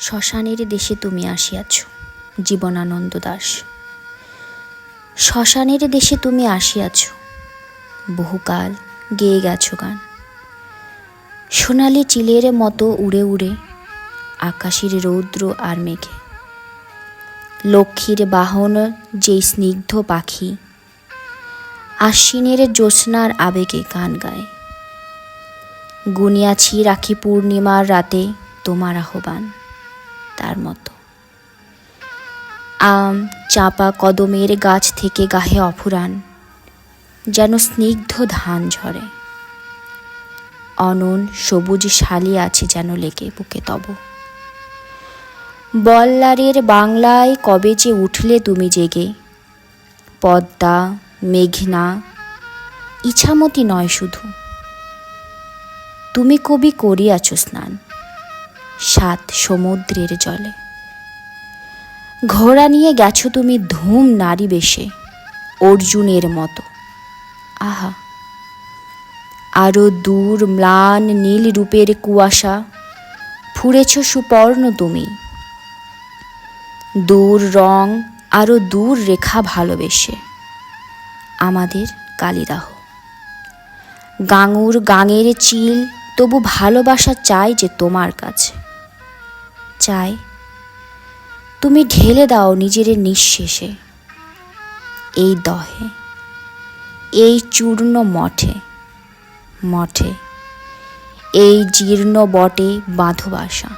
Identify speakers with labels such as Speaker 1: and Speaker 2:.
Speaker 1: শ্মশানের দেশে তুমি আসিয়াছ, জীবনানন্দ দাস। শ্মশানের দেশে তুমি আসিয়াছ, বহুকাল গেয়ে গেছো গান। সোনালি চিলের মতো উড়ে উড়ে আকাশের রৌদ্র আর মেঘে। লক্ষ্মীর বাহন যেই স্নিগ্ধ পাখি, আশ্বিনের জ্যোৎস্নার আবেগে গান গায়। গুনিয়াছি রাখি পূর্ণিমার রাতে তোমার আহ্বান। তার মতো। আম চাপা কদমের গাছ থেকে গাহে অফুরান, যেন স্নিগ্ধ ধান ঝরে। অনন সবুজ শালি আছে যেন লেগে বুকে তব। বল্লারের বাংলায় কবে যে উঠলে তুমি জেগে? পদ্মা, মেঘনা, ইছামতি নয় শুধু। তুমি কবি করিয়াছ স্নান। সাত সমুদ্রের জলে। ঘোড়া নিয়ে গেছো তুমি ধুম নারী বেশে, অর্জুনের মতো। আহা, আরও দূর ম্লান নীল রূপের কুয়াশা ফুরেছ সুপর্ণ তুমি। দূর রং, আরও দূর রেখা ভালোবেসে, আমাদের কালিদাহ। গাঙুর গাঙের চিল, তবু ভালোবাসা চাই যে তোমার কাছে। চাই তুমি ঢেলে দাও নিজের নিঃশেষে। এই দহে, এই চূর্ণ মঠে মঠে, এই জীর্ণ বটে বাঁধো বাসা